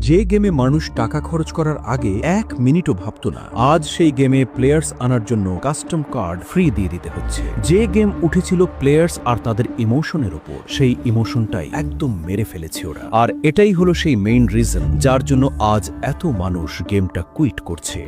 যে গেমে মানুষ টাকা খরচ করার আগে এক মিনিটও ভাবত না। আজ সেই গেমে প্লেয়ার্স আনার জন্য কাস্টম কার্ড ফ্রি দিয়ে দিতে হচ্ছে। যে গেম উঠেছিল প্লেয়ার্স আর তাদের ইমোশনের ওপর, সেই ইমোশনটাই একদম মেরে ফেলেছে ওরা। আর এটাই হলো সেই মেইন রিজন যার জন্য আজ এত মানুষ গেমটা কুইট করছে।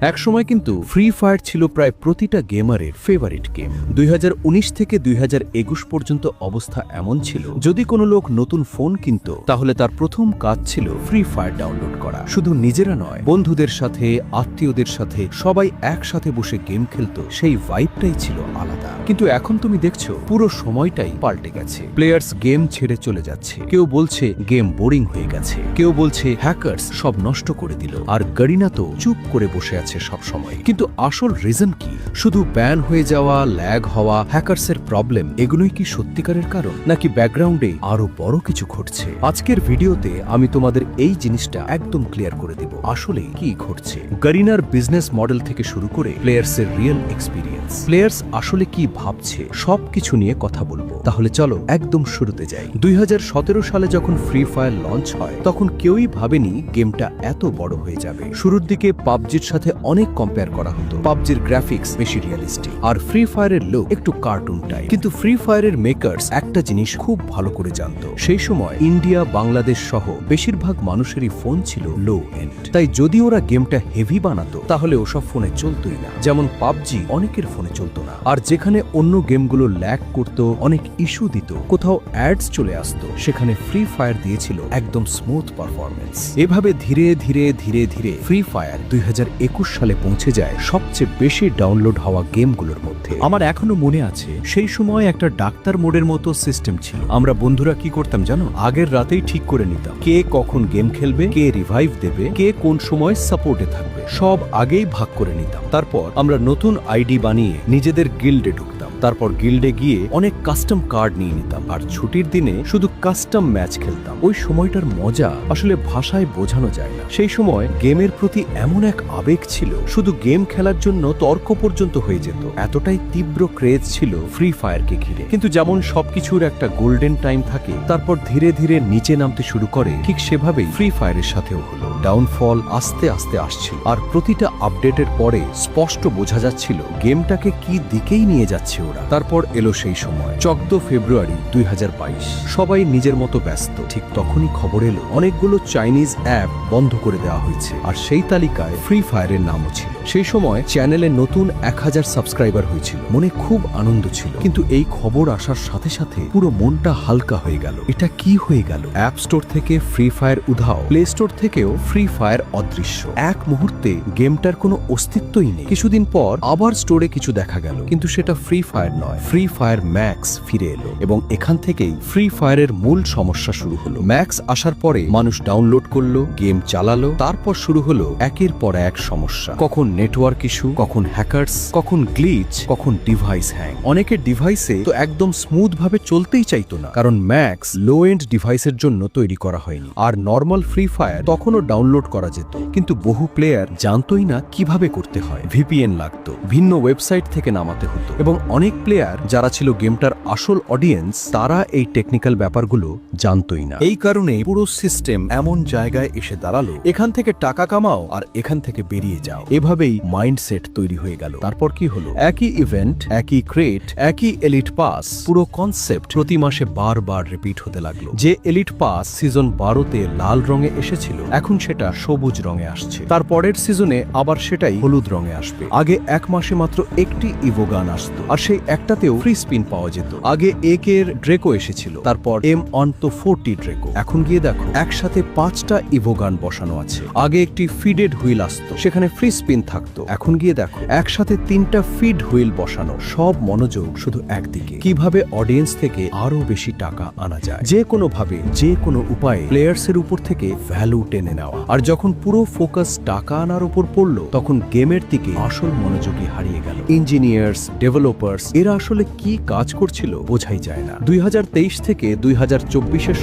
একসময় কিন্তু ফ্রি ফায়ার ছিল প্রায় প্রতিটা গেমারের ফেভারিট গেম দুই হাজার উনিশ থেকে দুই হাজার একুশ পর্যন্ত অবস্থা এমন ছিল, যদি কোনো লোক নতুন ফোন কিনত, তাহলে তার প্রথম কাজ ছিল ফ্রি ফায়ার ডাউনলোড করা। শুধু নিজেরা নয়, বন্ধুদের সাথে, আত্মীয়দের সাথে সবাই একসাথে বসে গেম খেলত, সেই ভাইবটাই ছিল আলাদা। কিন্তু এখন তুমি দেখছ, পুরো সময়টাই পাল্টে গেছে। প্লেয়ার্স গেম ছেড়ে চলে যাচ্ছে। কেউ বলছে গেম বোরিং হয়ে গেছে। কেউ বলছে হ্যাকার্স সব নষ্ট করে দিল। আর গরিনা তো চুপ করে বসে আছে সব সময়। কিন্তু আসল রিজন কি? শুধু ব্যান হয়ে যাওয়া ল্যাগ হওয়া হ্যাকার্সের প্রবলেম এগুলোই কি সত্যিকারের কারণ? নাকি ব্যাকগ্রাউন্ডে আরও বড় কিছু ঘটছে? আজকের ভিডিওতে আমি তোমাদের এই জিনিসটা একদম ক্লিয়ার করে দেব। আসলে কি ঘটছে? গরিনার বিজনেস মডেল থেকে শুরু করে প্লেয়ার্সের রিয়েল এক্সপিরিয়েন্স প্লেয়ার্স আসলে কি ভাবছে সব কিছু নিয়ে কথা বলব। তাহলে চলো, একদম শুরুতে যাই। দুই হাজার সতেরো সালে যখন ফ্রি ফায়ার লঞ্চ হয়, তখন কেউই ভাবেনি গেমটা এত বড় হয়ে যাবে। শুরুর দিকে পাবজির সাথে অনেক কম্পেয়ার করা হতো। পাবজির গ্রাফিক্স বেশি রিয়ালিস্টিক আর ফ্রি ফায়ারের লুক একটু কার্টুন টাইপ কিন্তু ফ্রি ফায়ারের মেকার্স একটা জিনিস খুব ভালো করে জানতো। সেই সময় ইন্ডিয়া বাংলাদেশ সহ বেশিরভাগ মানুষেরই ফোন ছিল লো এন্ড তাই যদি ওরা গেমটা হেভি বানাতো, তাহলে ওসব ফোনে চলতোই না। যেমন পাবজি অনেকের ফোনে চলতো না। আর যেখানে অন্য গেমগুলো ল্যাক করতো অনেক ইস্যু দিত। কোথাও অ্যাডস চলে আসতো, সেখানে ফ্রি ফায়ার দিয়েছিল একদম স্মুথ পারফরমেন্স এভাবে ধীরে ধীরে ধীরে ধীরে ফ্রি ফায়ার দুই হাজার একুশ সালে পৌঁছে যায় সবচেয়ে বেশি ডাউনলোড হওয়া গেমগুলোর মধ্যে। আমার এখনও মনে আছে, সেই সময় একটা ডাক্তার মোডের মতো সিস্টেম ছিল। আমরা বন্ধুরা কি করতাম জানো? আগের রাতেই ঠিক করে নিতাম। কে কখন গেম খেলবে, কে রিভাইভ দেবে, কে কোন সময় সাপোর্টে থাকবে, সব আগেই ভাগ করে নিতাম। তারপর আমরা নতুন আইডি বানিয়ে নিজেদের গিল্ডে ঢুকতাম। তারপর গিল্ডে গিয়ে অনেক কাস্টম কার্ড নিয়ে নিতাম। আর ছুটির দিনে শুধু কাস্টম ম্যাচ খেলতাম। ওই সময়টার মজা আসলে ভাষায় বোঝানো যায় না। সেই সময় গেমের প্রতি এমন এক আবেগ ছিল, শুধু গেম খেলার জন্য তর্ক পর্যন্ত হয়ে যেত। এতটাই তীব্র ক্রেজ ছিল ফ্রি ফায়ারকে ঘিরে। কিন্তু যেমন সবকিছুর একটা গোল্ডেন টাইম থাকে, তারপর ধীরে ধীরে নিচে নামতে শুরু করে, ঠিক সেভাবেই ফ্রি ফায়ারের সাথেও হলো। ডাউনফল আস্তে আস্তে আসছিল। আর প্রতিটা আপডেটের পরে স্পষ্ট বোঝা যাচ্ছিল গেমটাকে কি দিকেই নিয়ে যাচ্ছে ওরা। তারপর এলো সেই সময়, চোদ্দ ফেব্রুয়ারি দুই হাজার বাইশ। সবাই নিজের মতো ব্যস্ত। ঠিক তখনই খবর এলো, অনেকগুলো চাইনিজ অ্যাপ বন্ধ করে দেওয়া হয়েছে। আর সেই তালিকায় ফ্রি ফায়ারের নামও ছিল। সেই সময় চ্যানেলে নতুন এক হাজার সাবস্ক্রাইবার হয়েছিল। মনে খুব আনন্দ ছিল। কিন্তু এই খবর আসার সাথে সাথে পুরো মনটা হালকা হয়ে গেল। এটা কি হয়ে গেল? অ্যাপ স্টোর থেকে ফ্রি ফায়ার উধাও প্লে স্টোর থেকেও ফ্রি ফায়ার অদৃশ্য। এক মুহূর্তে গেমটার কোনো অস্তিত্বই নেই। কিছুদিন পর আবার স্টোরে কিছু দেখা গেল। কিন্তু সেটা ফ্রি ফায়ার নয়। ফ্রি ফায়ার ম্যাক্স ফিরে এলো এবং এখান থেকেই ফ্রি ফায়ারের মূল সমস্যা শুরু হলো। ম্যাক্স আসার পরে মানুষ ডাউনলোড করল গেম চালালো, তারপর শুরু হলো একের পর এক সমস্যা। কখন নেটওয়ার্ক ইস্যু, কখন হ্যাকার্স, কখন গ্লিচ, কখন ডিভাইস হ্যাং। অনেকের ডিভাইসে তো একদম স্মুথ ভাবে চলতেই চাইতো না, কারণ ম্যাক্স লো এন্ড ডিভাইসের জন্য তৈরি করা হয়নি। আর নর্মাল ফ্রি ফায়ার তখনও ডাউনলোড করা যেত, কিন্তু বহু প্লেয়ার জানতোই না কীভাবে করতে হয়। ভিপিএন লাগতো, ভিন্ন ওয়েবসাইট থেকে নামাতে হতো, এবং অনেক প্লেয়ার যারা ছিল গেমটার আসল অডিয়েন্স, তারা এই টেকনিক্যাল ব্যাপারগুলো জানতোই না। এই কারণে পুরো সিস্টেম এমন জায়গায় এসে দাঁড়াল, এখান থেকে টাকা কামাও আর এখান থেকে বেরিয়ে যাও। এভাবেই মাইন্ডসেট তৈরি হয়ে গেল। তারপর কি হলো? একই ইভেন্ট একই ক্রেট একই এলিট পাস পুরো কনসেপ্ট প্রতি মাসে বারবার রিপিট হতে লাগল। যে এলিট পাস সিজন বারোতে লাল রঙে এসেছিল, এখন সেটা সবুজ রঙে আসছে। তারপরের সিজনে আবার সেটাই হলুদ রঙে আসবে। আগে এক মাসে মাত্র একটি ইভোগান আসতো, আর সেই একটাতেও ফ্রি স্পিন পাওয়া যেত। আগে এক এর ড্রেকো এসেছিল, তারপর এম অন তো ফোরটি ড্রেকো এখন গিয়ে দেখো, একসাথে পাঁচটা ইভোগান বসানো আছে। আগে একটি ফিডেড হুইল আসতো, সেখানে ফ্রি স্পিন থাকতো। এখন গিয়ে দেখো, একসাথে তিনটা ফিড হুইল বসানো, সব মনোযোগ শুধু একদিকে। কীভাবে অডিয়েন্স থেকে আরও বেশি টাকা আনা যায়? যে কোনো ভাবে যে কোনো উপায়ে প্লেয়ার্স এর উপর থেকে ভ্যালু টেনে নেওয়া। আর যখন পুরো ফোকাস টাকা আনার উপর পড়ল, তখন গেমের দিকে আসল মনোযোগী হারিয়ে গেল। ইঞ্জিনিয়ার্স, ডেভেলপার্স, এরা আসলে কি কাজ করছিল বোঝাই যায় না। দুই থেকে দুই হাজার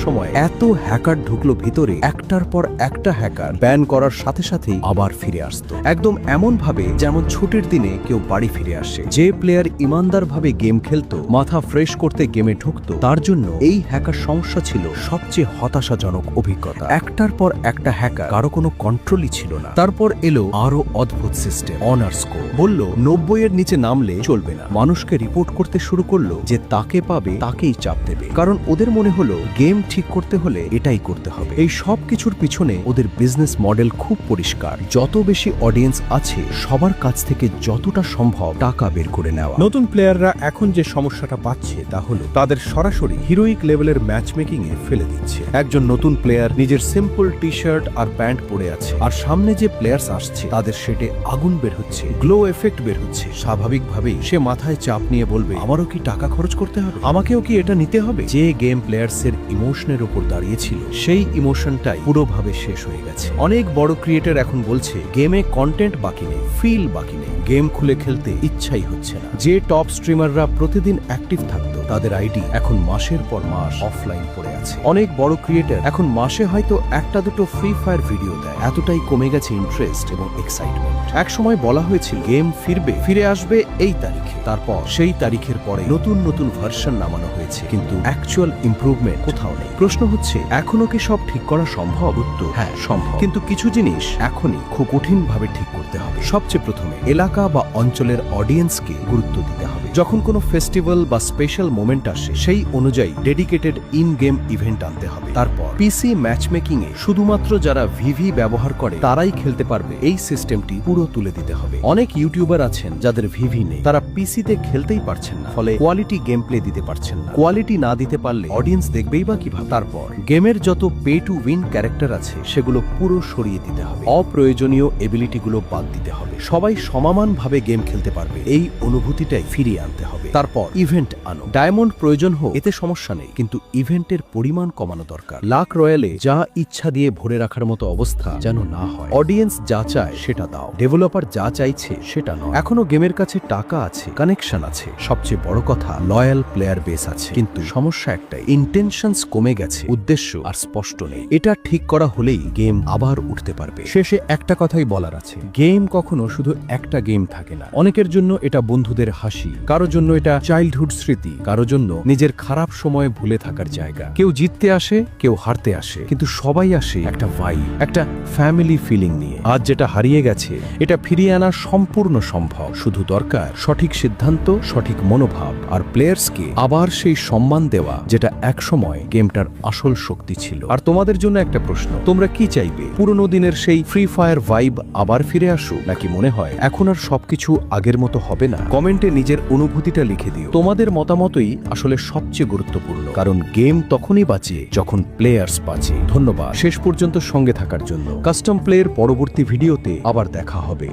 সময় এত হ্যাকার ঢুকলো ভিতরে, একটার পর একটা হ্যাকার ব্যান করার সাথে সাথেই আবার ফিরে আসতো। একদম এমন ভাবে যেমন ছুটির দিনে কেউ বাড়ি ফিরে আসে। যে প্লেয়ার ইমানদারভাবে গেম খেলতো, মাথা ফ্রেশ করতে গেমে ঢুকতো, তার জন্য এই হ্যাকার সমস্যা ছিল সবচেয়ে হতাশাজনক অভিজ্ঞতা। একটার পর একটা হ্যাকার কারও কোনো কন্ট্রোলই ছিল না। তারপর এলো আরও অদ্ভুত সিস্টেম অনার্স কো বলল, নব্বই এর নিচে নামলে চলবে না। মানুষকে রিপোর্ট করতে শুরু করল যে তাকে পাবে, তাকেই চাপ দেবে। কারণ ওদের মনে হলো গেম ঠিক করতে হলে এটাই করতে হবে। এই সব কিছুর পিছনে ওদের বিজনেস মডেল খুব পরিষ্কার। যত বেশি অডিয়েন্স আছে সবার কাছ থেকে যতটা সম্ভব টাকা বের করে নেওয়া। নতুন প্লেয়াররা এখন যে সমস্যাটা পাচ্ছে, তা হলো তাদের সরাসরি হিরোইক লেভেলের ম্যাচ মেকিং এ ফেলে দিচ্ছে। একজন নতুন প্লেয়ার নিজের সিম্পল টি শার্ট আর প্যান্ট পরে আছে, আর সামনে যে প্লেয়ার্স আসছে, তাদের সেটে আগুন বের হচ্ছে গ্লো এফেক্ট বের হচ্ছে। স্বাভাবিকভাবেই সে মাথায় চাপ নিয়ে বলবে, আমারও কি টাকা খরচ করতে হবে? আমাকেও কি এটা নিতে হবে? যে গেম প্লেয়ার্সের ইমোশনের উপর দাঁড়িয়েছিল, সেই ইমোশনটাই পুরোভাবে শেষ হয়ে গেছে। অনেক বড় ক্রিয়েটর এখন বলছে গেমে কন্টেন্ট বাকি নেই ফিল বাকি নেই গেম খুলে খেলতে ইচ্ছাই হচ্ছে না। যে টপ স্ট্রিমাররা প্রতিদিন অ্যাক্টিভ থাকতো তাদের আইডি এখন মাসের পর মাস অফলাইন পড়ে আছে। অনেক বড় ক্রিয়েটার এখন মাসে হয়তো একটা দুটো ফ্রি ফায়ার ভিডিও দেয়। এতটাই কমে গেছে ইন্টারেস্ট এবং এক্সাইটমেন্ট এক সময় বলা হয়েছিল গেম ফিরবে, ফিরে আসবে এই তারিখে। তারপর সেই তারিখের পরে নতুন নতুন ভার্সন নামানো হয়েছে। কিন্তু অ্যাকচুয়াল ইমপ্রুভমেন্ট কোথাও নেই। প্রশ্ন হচ্ছে, এখনও কি সব ঠিক করা সম্ভব? উত্তর হ্যাঁ সম্ভব। কিন্তু কিছু জিনিস এখনই খুব কঠিন ভাবে ঠিক করতে হবে। সবচেয়ে প্রথমে, এলাকা বা অঞ্চলের অডিয়েন্সকে গুরুত্ব দিতে হবে। যখন কোনো ফেস্টিভ্যাল বা স্পেশাল মোমেন্ট আসে, সেই অনুযায়ী ডেডিকেটেড ইন গেম ইভেন্ট আনতে হবে। তারপর পিসি ম্যাচ মেকিং এ শুধুমাত্র যারা ভিভি ব্যবহার করে, তারাই খেলতে পারবে। এই সিস্টেমটি পুরো তুলে দিতে হবে। অনেক ইউটিউবার আছেন যাদের ভিভি নেই। তারা পিসিতে খেলতেই পারছেন না। ফলে কোয়ালিটি গেম প্লে দিতে পারছেন না। কোয়ালিটি না দিতে পারলে অডিয়েন্স দেখবেই বা কীভাবে? তারপর গেমের যত পে টু উইন ক্যারেক্টার আছে, সেগুলো পুরো সরিয়ে দিতে হবে। অপ্রয়োজনীয় এবিলিটিগুলো বাদ দিতে হবে। সবাই সমানভাবে গেম খেলতে পারবে। এই অনুভূতিটাই ফিরিয়ে আনতে হবে। তারপর ইভেন্ট আনো। ডায়মন্ড প্রয়োজন হোক, এতে সমস্যা নেই, কিন্তু ইভেন্টের পরিমাণ কমানো দরকার। লাক রয়্যালে যা ইচ্ছা দিয়ে ভরে রাখার মতো অবস্থা যেন না হয়। অডিয়েন্স যা চায় সেটা দাও। ডেভেলপার যা চাইছে সেটা নয়। এখনও গেমের কাছে টাকা আছে কানেকশন আছে। সবচেয়ে বড় কথা লয়াল প্লেয়ার বেস আছে। কিন্তু সমস্যা একটাই ইন্টেনশনস কমে গেছে। উদ্দেশ্য আর স্পষ্ট নেই। এটা ঠিক করা হলেই গেম আবার উঠতে পারবে। শেষে একটা কথাই বলার আছে গেম কখনো শুধু একটা গেম থাকে না। অনেকের জন্য এটা বন্ধুদের হাসি। কারও জন্য এটা চাইল্ডহুড স্মৃতি, কারও জন্য নিজের খারাপ সময়ে ভুলে থাকার জায়গা। কেউ জিততে আসে, কেউ হারতে আসে, কিন্তু সবাই আসে একটা ভাই একটা ফ্যামিলি ফিলিং নিয়ে। আজ যেটা হারিয়ে গেছে, এটা ফিরিয়ে আনা সম্পূর্ণ সম্ভব। শুধু দরকার সঠিক সিদ্ধান্ত, সঠিক মনোভাব, আর প্লেয়ার্সকে আবার সেই সম্মান দেওয়া, যেটা একসময় গেমটার আসল শক্তি ছিল। আর তোমাদের জন্য একটা প্রশ্ন, তোমরা কি চাইবে? পুরনো দিনের সেই ফ্রি ফায়ার ভাইব আবার ফিরে আসুক? নাকি মনে হয়, এখন আর সবকিছু আগের মতো হবে না? কমেন্টে নিজের অনুভূতিটা লিখে দিও। তোমাদের মতামতই আসলে সবচেয়ে গুরুত্বপূর্ণ। কারণ গেম তখনই বাঁচে যখন প্লেয়ার্স বাঁচে। ধন্যবাদ। শেষ পর্যন্ত সঙ্গে থাকার জন্য। কাস্টম প্লেয়ের পরবর্তী ভিডিওতে আবার দেখা হবে।